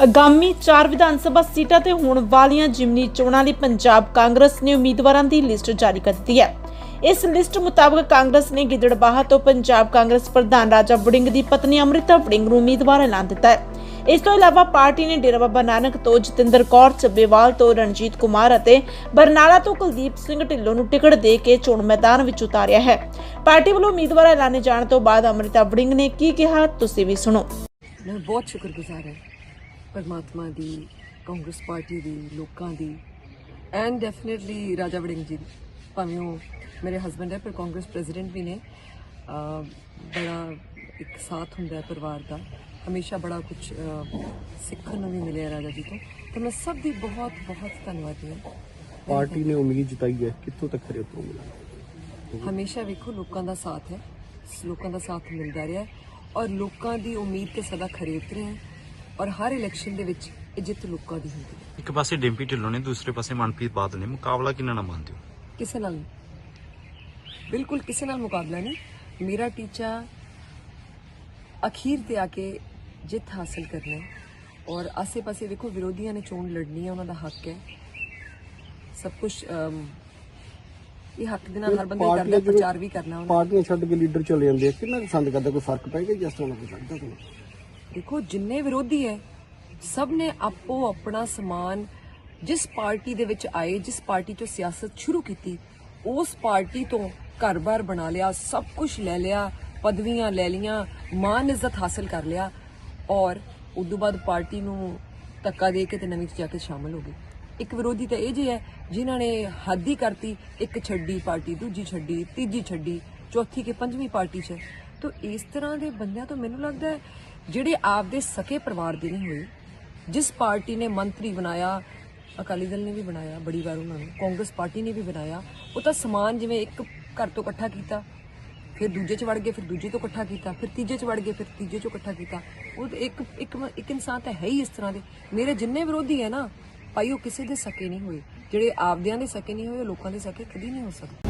ਆਗਾਮੀ 4 ਵਿਧਾਨ ਸਭਾ ਸੀਟਾਂ ਤੇ ਹੋਣ ਵਾਲੀਆਂ ਜਿਮਨੀ ਚੋਣਾਂ ਲਈ ਪੰਜਾਬ ਕਾਂਗਰਸ ਨੇ ਉਮੀਦਵਾਰਾਂ ਦੀ ਲਿਸਟ ਜਾਰੀ ਕਰ ਦਿੱਤੀ ਹੈ। ਇਸ ਲਿਸਟ ਮੁਤਾਬਕ ਕਾਂਗਰਸ ਨੇ ਗਿੱਦੜਬਾਹਾ ਤੋਂ ਪੰਜਾਬ ਕਾਂਗਰਸ ਪ੍ਰਧਾਨ ਰਾਜਾ ਵੜਿੰਗ ਦੀ ਪਤਨੀ ਅੰਮ੍ਰਿਤਾ ਵੜਿੰਗ ਨੂੰ ਉਮੀਦਵਾਰ ਐਲਾਨ ਦਿੱਤਾ ਹੈ। ਇਸ ਤੋਂ ਇਲਾਵਾ ਪਾਰਟੀ ਨੇ ਡੇਰਾ ਬਾਬਾ ਨਾਨਕ ਤੋਂ ਜਤਿੰਦਰ ਕੌਰ ਚੱਬੇਵਾਲ ਤੋਂ ਰਣਜੀਤ ਕੁਮਾਰ ਅਤੇ ਬਰਨਾਲਾ ਤੋਂ ਕੁਲਦੀਪ ਸਿੰਘ ਢਿੱਲੋਂ ਨੂੰ ਟਿਕਟ ਦੇ ਕੇ ਚੋਣ ਮੈਦਾਨ ਵਿੱਚ ਉਤਾਰਿਆ ਹੈ। ਪਾਰਟੀ ਵੱਲੋਂ ਉਮੀਦਵਾਰ ਐਲਾਨੇ ਜਾਣ ਤੋਂ ਬਾਅਦ ਅਮ੍ਰਿਤਾ ਵੜਿੰਗ ਨੇ ਕੀ ਕਿਹਾ, ਤੁਸੀਂ ਵੀ ਸੁਣੋ। ਮੈਂ ਬਹੁਤ ਸ਼ੁਕਰਗੁਜ਼ਾਰ ਹਾਂ। ਪਰਮਾਤਮਾ ਦੀ ਕਾਂਗਰਸ ਪਾਰਟੀ ਦੀ ਲੋਕਾਂ ਦੀ ਐਂਡ ਡੈਫੀਨਿਟਲੀ ਰਾਜਾ ਵੜਿੰਗ ਜੀ। ਭਾਵੇਂ ਉਹ ਮੇਰੇ ਹਸਬੰਡ ਹੈ ਪਰ ਕਾਂਗਰਸ ਪ੍ਰੈਜ਼ੀਡੈਂਟ ਵੀ ਨੇ। ਬੜਾ ਇੱਕ ਸਾਥ ਹੁੰਦਾ ਹੈ ਪਰਿਵਾਰ ਦਾ। ਹਮੇਸ਼ਾ ਬੜਾ ਕੁਝ ਸਿੱਖਣ ਨੂੰ ਵੀ ਮਿਲਿਆ ਰਾਜਾ ਜੀ ਤੋਂ। ਤਾਂ ਮੈਂ ਸਭ ਦੀ ਬਹੁਤ ਬਹੁਤ ਧੰਨਵਾਦੀ ਹਾਂ। ਪਾਰਟੀ ਨੇ ਉਮੀਦ ਜਤਾਈ ਹੈ ਕਿੱਥੋਂ ਤੱਕ ਖਰੇ ਉਤਰੋਗੇ ਹਮੇਸ਼ਾ ਵੇਖੋ ਲੋਕਾਂ ਦਾ ਸਾਥ ਹੈ। ਲੋਕਾਂ ਦਾ ਸਾਥ ਮਿਲਦਾ ਰਿਹਾ ਔਰ ਲੋਕਾਂ ਦੀ ਉਮੀਦ ਤੇ ਸਦਾ ਖਰੇ ਉਤਰੇ ਹੈ। ਔਰ ਹਰ ਇਲੈਕਸ਼ਨ ਦੇ ਵਿੱਚ ਇਹ ਜਿੱਤ ਲੋਕਾਂ ਦੀ ਹੁੰਦੀ ਹੈ। ਇੱਕ ਪਾਸੇ ਡਿੰਪੀ ਢਿੱਲੋਂ ਨੇ ਦੂਸਰੇ ਪਾਸੇ ਮਨਪ੍ਰੀਤ ਬਾਦਲ ਨੇ। ਮੁਕਾਬਲਾ ਕਿੰਨਾ ਨਾ ਮੰਨਦੇ ਹੋ? ਕਿਸੇ ਨਾਲ ਨਹੀਂ। ਬਿਲਕੁਲ ਕਿਸੇ ਨਾਲ ਮੁਕਾਬਲਾ ਨਹੀਂ। ਮੇਰਾ ਟੀਚਾ ਅਖੀਰ ਤੇ ਆ ਕੇ ਜਿੱਤ ਹਾਸਲ ਕਰਨਾ ਹੈ। ਔਰ ਆਸੇ-ਪਾਸੇ ਵੇਖੋ ਵਿਰੋਧੀਆਂ ਨੇ ਚੋਣ ਲੜਨੀ ਹੈ ਉਹਨਾਂ ਦਾ ਹੱਕ ਹੈ। ਸਭ ਕੁਝ ਇਹ ਹੱਕ ਦੇ ਨਾਲ ਹਰ ਬੰਦੇ ਕਰਦਾ ਪਾਰਟੀਆਂ ਪ੍ਰਚਾਰ ਵੀ ਕਰਨਾ ਉਹਨਾਂ ਪਾਰਟੀਆਂ ਛੱਡ ਕੇ ਲੀਡਰ ਚਲੇ ਜਾਂਦੇ ਆ ਕਿੰਨਾ ਕੁ ਪਸੰਦ ਕਰਦਾ? ਕੋਈ ਫ਼ਰਕ ਪੈ ਗਿਆ ਜਿਸ ਤਰ੍ਹਾਂ ਦਾ ਲੱਗਦਾ ਤੁਹਾਨੂੰ ਦੇਖੋ, ਜਿੰਨੇ ਵਿਰੋਧੀ ਹੈ, ਸਭ ਨੇ ਆਪੋ ਆਪਣਾ ਸਮਾਨ ਜਿਸ ਪਾਰਟੀ ਦੇ ਵਿੱਚ ਆਏ, ਜਿਸ ਪਾਰਟੀ ਤੋਂ ਸਿਆਸਤ ਸ਼ੁਰੂ ਕੀਤੀ, ਉਸ ਪਾਰਟੀ ਤੋਂ ਘਰ-ਬਾਰ ਬਣਾ ਲਿਆ, ਸਭ ਕੁਝ ਲੈ ਲਿਆ, ਪਦਵੀਆਂ ਲੈ ਲੀਆਂ ਮਾਨ ਇੱਜ਼ਤ ਹਾਸਲ ਕਰ ਲਿਆ ਔਰ ਉਦੋਂ ਬਾਅਦ ਪਾਰਟੀ ਨੂੰ ਧੱਕਾ ਦੇ ਕੇ ਤੇ ਨਵੀਂ ਚ ਜਾ ਕੇ ਸ਼ਾਮਲ ਹੋ ਗਏ। ਇੱਕ ਵਿਰੋਧੀ ਤਾਂ ਇਹ ਜੇ ਹੈ, ਜਿਨ੍ਹਾਂ ਨੇ ਹੱਦ ਹੀ ਕਰਤੀ, ਇੱਕ ਛੱਡੀ ਪਾਰਟੀ, ਦੂਜੀ ਛੱਡੀ, ਤੀਜੀ ਛੱਡੀ, ਚੌਥੀ ਕੇ ਪੰਜਵੀਂ ਪਾਰਟੀ 'ਚ। ਤਾਂ ਇਸ ਤਰ੍ਹਾਂ ਦੇ ਬੰਦਿਆਂ ਤੋਂ ਮੈਨੂੰ ਲੱਗਦਾ ਹੈ ਜਿਹੜੇ ਆਪਦੇ ਸਕੇ ਪਰਿਵਾਰ ਦੇ ਨਹੀਂ ਹੋਏ, ਜਿਸ ਪਾਰਟੀ ਨੇ ਮੰਤਰੀ ਬਣਾਇਆ, ਅਕਾਲੀ ਦਲ ਨੇ ਵੀ ਬਣਾਇਆ ਬੜੀ ਵਾਰ ਉਹਨਾਂ ਨੂੰ, ਕਾਂਗਰਸ ਪਾਰਟੀ ਨੇ ਵੀ ਬਣਾਇਆ, ਉਹ ਤਾਂ ਸਮਾਨ ਜਿਵੇਂ ਇੱਕ ਘਰ ਤੋਂ ਇਕੱਠਾ ਕੀਤਾ, ਫਿਰ ਦੂਜੇ ਚ ਵੜ ਗਏ, ਫਿਰ ਦੂਜੇ ਤੋਂ ਇਕੱਠਾ ਕੀਤਾ, ਫਿਰ ਤੀਜੇ ਚ ਵੜ ਗਏ, ਫਿਰ ਤੀਜੇ ਚੋਂ ਇਕੱਠਾ ਕੀਤਾ। ਉਹ ਇੱਕ ਇੱਕ ਇੱਕ ਇਨਸਾਨ ਤਾਂ ਹੈ ਹੀ ਇਸ ਤਰ੍ਹਾਂ ਦੇ। ਮੇਰੇ ਜਿੰਨੇ ਵਿਰੋਧੀ ਹੈ ਨਾ, ਭਾਈ ਉਹ ਕਿਸੇ ਦੇ ਸਕੇ ਨਹੀਂ ਹੋਏ, ਜਿਹੜੇ ਆਪਦਿਆਂ ਦੇ ਸਕੇ ਨਹੀਂ ਹੋਏ ਲੋਕਾਂ ਦੇ ਸਕੇ ਕਦੀ ਨਹੀਂ ਹੋ ਸਕਦੇ।